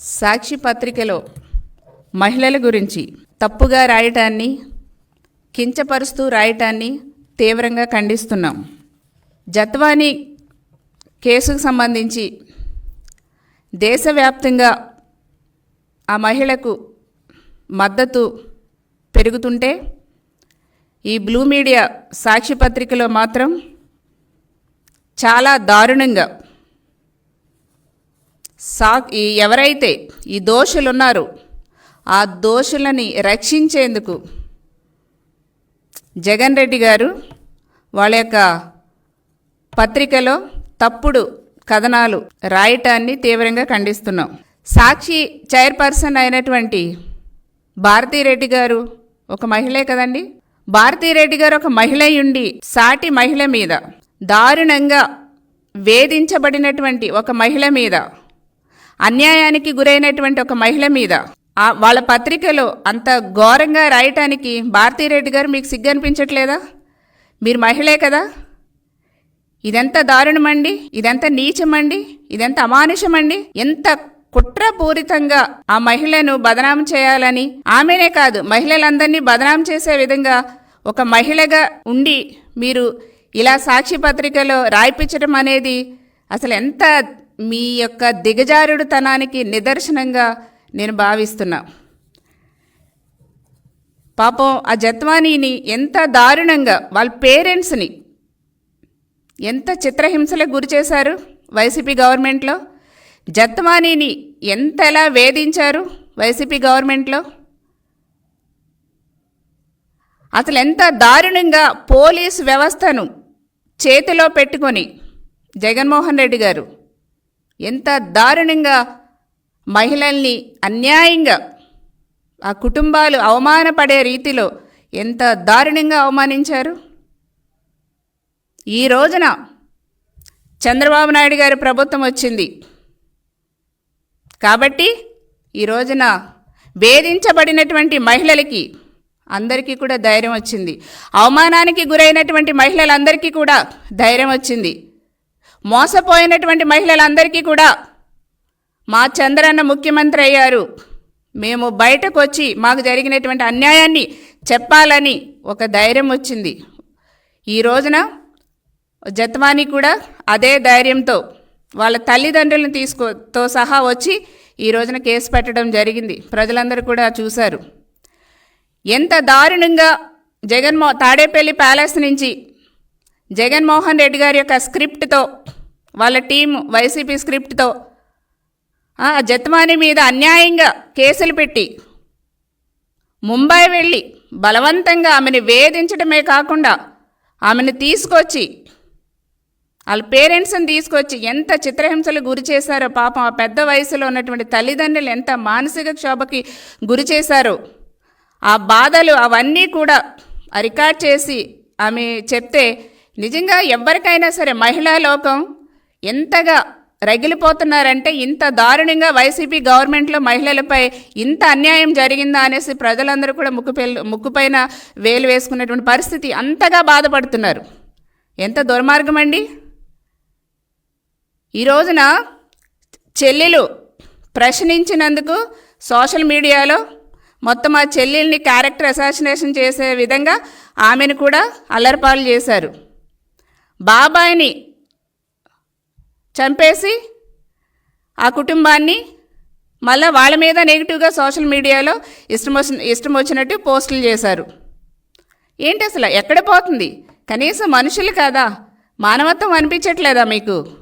సాక్షి పత్రికలో మహిళల గురించి తప్పుగా రాయటాన్ని కించపరుస్తూ రాయటాన్ని తీవ్రంగా ఖండిస్తున్నాం. జత్వానీ కేసుకు సంబంధించి దేశవ్యాప్తంగా ఆ మహిళకు మద్దతు పెరుగుతుంటే ఈ బ్లూ మీడియా సాక్షి పత్రికలో మాత్రం చాలా దారుణంగా సా ఈ ఎవరైతే ఈ దోషులు ఉన్నారో ఆ దోషులని రక్షించేందుకు జగన్ రెడ్డి గారు వాళ్ళ యొక్క పత్రికలో తప్పుడు కథనాలు రాయటాన్ని తీవ్రంగా ఖండిస్తున్నాం. సాక్షి చైర్పర్సన్ అయినటువంటి భారతీరెడ్డి గారు ఒక మహిళే కదండి? భారతీరెడ్డి గారు ఒక మహిళ ఉండి సాటి మహిళ మీద దారుణంగా వేధించబడినటువంటి ఒక మహిళ మీద అన్యాయానికి గురైనటువంటి ఒక మహిళ మీద. వాళ్ళ పత్రికలో అంత ఘోరంగా రాయటానికి భారతీరెడ్డి గారు మీకు సిగ్గు అనిపించట్లేదా మీరు మహిళే కదా? ఇదెంత దారుణమండి? ఇదెంత నీచమండి? ఇదెంత అమానుషమండి? ఎంత కుట్రపూరితంగా ఆ మహిళను బదనాం చేయాలని? ఆమెనే కాదు మహిళలందరినీ బదనాం చేసే విధంగా ఒక మహిళగా ఉండి మీరు ఇలా సాక్షి పత్రికలో రాయిపించడం అనేది అసలు ఎంత మీ యొక్క దిగజారుడుతనానికి నిదర్శనంగా నేను భావిస్తున్నా. పాపం ఆ జత్వానీని ఎంత దారుణంగా వాళ్ళ పేరెంట్స్ని ఎంత చిత్రహింసలకు గురి చేశారు వైసీపీ గవర్నమెంట్లో? జత్వానీని ఎంతలా వేధించారు వైసీపీ గవర్నమెంట్లో? అసలు ఎంత దారుణంగా పోలీస్ వ్యవస్థను చేతిలో పెట్టుకొని జగన్మోహన్ రెడ్డి గారు ఎంత దారుణంగా మహిళల్ని అన్యాయంగా ఆ కుటుంబాలు అవమానపడే రీతిలో ఎంత దారుణంగా అవమానించారు? ఈ రోజున చంద్రబాబు నాయుడు గారి ప్రభుత్వం వచ్చింది. కాబట్టి ఈ రోజున వేధించబడినటువంటి మహిళలకి అందరికీ కూడా ధైర్యం వచ్చింది. అవమానానికి గురైనటువంటి మహిళలందరికీ కూడా ధైర్యం వచ్చింది. మోసపోయినటువంటి మహిళలందరికీ కూడా మా చంద్రన్న ముఖ్యమంత్రి అయ్యారు. మేము బయటకు వచ్చి మాకు జరిగినటువంటి అన్యాయాన్ని చెప్పాలని ఒక ధైర్యం వచ్చింది. ఈ రోజున జత్వాని కూడా అదే ధైర్యంతో వాళ్ళ తల్లిదండ్రులను తీసుకోతో సహా వచ్చి ఈ రోజున కేసు పెట్టడం జరిగింది. ప్రజలందరూ కూడా చూశారు. ఎంత దారుణంగా జగన్మో తాడేపల్లి ప్యాలెస్ నుంచి జగన్మోహన్ రెడ్డి గారి యొక్క స్క్రిప్ట్తో వాళ్ళ టీం వైసీపీ స్క్రిప్ట్తో ఆ జత్వాని మీద అన్యాయంగా కేసులు పెట్టి ముంబై వెళ్ళి బలవంతంగా ఆమెను వేధించడమే కాకుండా ఆమెను తీసుకొచ్చి వాళ్ళ పేరెంట్స్ని తీసుకొచ్చి ఎంత చిత్రహింసలు గురి చేశారో పాపం ఆ పెద్ద వయసులో ఉన్నటువంటి తల్లిదండ్రులు ఎంత మానసిక క్షోభకి గురి చేశారో ఆ బాధలు అవన్నీ కూడా రికార్డ్ చేసి ఆమె చెప్తే నిజంగా ఎవరికైనా సరే మహిళా లోకం ఎంతగా రగిలిపోతున్నారంటే ఇంత దారుణంగా వైసీపీ గవర్నమెంట్లో మహిళలపై ఇంత అన్యాయం జరిగిందా అనేసి ప్రజలందరూ కూడా ముక్కు ముక్కుపైన వేలు వేసుకున్నటువంటి పరిస్థితి అంతగా బాధపడుతున్నారు. ఎంత దుర్మార్గం అండి? ఈ రోజున చెల్లెలు ప్రశ్నించినందుకు సోషల్ మీడియాలో మొత్తం ఆ చెల్లెల్ని క్యారెక్టర్ అసాసినేషన్ చేసే విధంగా ఆమెను కూడా అల్లరిపాలు చేశారు. బాబాయిని చంపేసి ఆ కుటుంబాన్ని మళ్ళీ వాళ్ళ మీద నెగిటివ్గా సోషల్ మీడియాలో ఇష్టం వచ్చిన ఇష్టం వచ్చినట్టు పోస్టులు చేశారు. ఏంటి అసలు ఎక్కడ పోతుంది? కనీసం మనుషులు కాదా. మానవత్వం అనిపించట్లేదా మీకు?